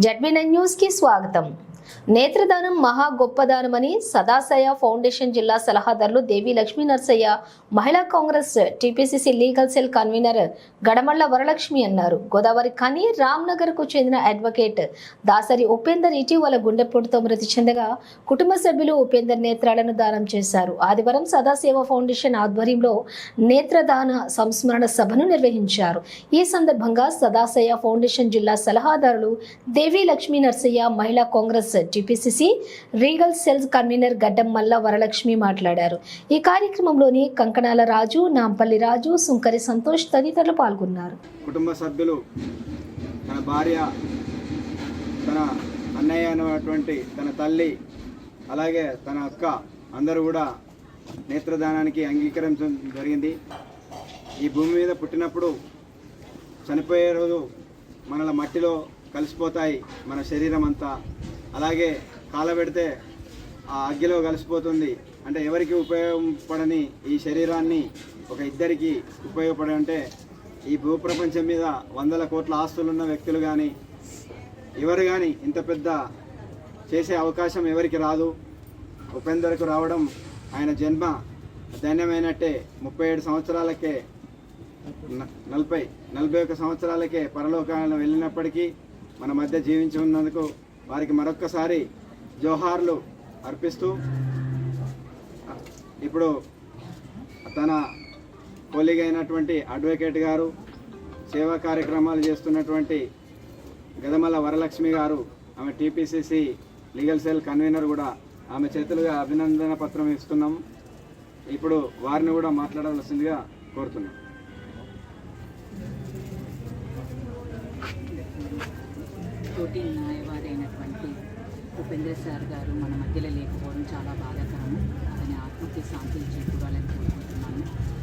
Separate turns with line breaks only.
ZB nine news కి స్వాగతం నేత్రదానం మహా గొప్పదానమని సదాశయ ఫౌండేషన్ జిల్లా సలహాదారులు దేవి లక్ష్మీ నర్సయ్య మహిళా Congress TPCC legal cell convener Gadamalla Varalakshmi అన్నారు. గోదావరి ఖని రామ్నగర్కు చెందిన అడ్వకేట్ దాసరి ఉపేందర్ ఇటీవల గుండెపోటుతో మృతి చెందగా కుటుంబ సభ్యులు ఉపేందర్ నేత్రాలను దానం చేశారు. ఆదివారం సదాశివ ఫౌండేషన్ ఆధ్వర్యంలో నేత్రదాన సంస్మరణ సభను నిర్వహించారు. ఈ సందర్భంగా సదాశయ ఫౌండేషన్ జిల్లా సలహాదారులు దేవి లక్ష్మీ నర్సయ్య మహిళా Congress TPCC legal cells convener Gaddam Malla Varalakshmi మాట్లాడారు. ఈ కార్యక్రమంలోని కంకణాల రాజు నాంపల్లి రాజు సుంకరి సంతోష్ తదితరులు పాల్గొన్నారు.
కుటుంబ సభ్యులు తన భార్య తన అన్నయ్య అనేటువంటి తన తల్లి అలాగే తన అక్క అందరూ కూడా నేత్రదానానికి అంగీకరించడం జరిగింది. ఈ భూమి మీద పుట్టినప్పుడు చనిపోయే రోజు మనల మట్టిలో కలిసిపోతాయి మన శరీరం అంతా అలాగే కాలబెడితే ఆ అగ్గిలో కలిసిపోతుంది. అంటే ఎవరికి ఉపయోగపడని ఈ శరీరాన్ని ఒక ఇద్దరికి ఉపయోగపడే అంటే ఈ భూప్రపంచం మీద వందల కోట్ల ఆస్తులున్న వ్యక్తులు కానీ ఎవరు కానీ ఇంత పెద్ద చేసే అవకాశం ఎవరికి రాదు. ఉపేందర్కు రావడం ఆయన జన్మ ధన్యమైనట్టే ముప్పై ఏడు సంవత్సరాలకే న- నలభై నలభై ఒక్క సంవత్సరాలకే పరలోకాలను వెళ్ళినప్పటికీ మన మధ్య జీవించి ఉన్నందుకు వారికి మరొక్కసారి జోహార్లు అర్పిస్తూ ఇప్పుడు తన కొలిగైనటువంటి అడ్వకేట్ గారు సేవా కార్యక్రమాలు చేస్తున్నటువంటి గదమల వరలక్ష్మి గారు ఆమె టీపీసీసీ లీగల్ సెల్ కన్వీనర్ కూడా ఆమె చేతులుగా అభినందన పత్రం ఇస్తున్నాం ఇప్పుడు వారిని కూడా మాట్లాడవలసిందిగా కోరుతున్నాం.
తోటి న్యాయవాదైనటువంటి ఉపేంద్ర సార్ గారు మన మధ్యలో లేకపోవడం చాలా బాధాకరము. అతని ఆత్మకి శాంతిని చేకూడాలని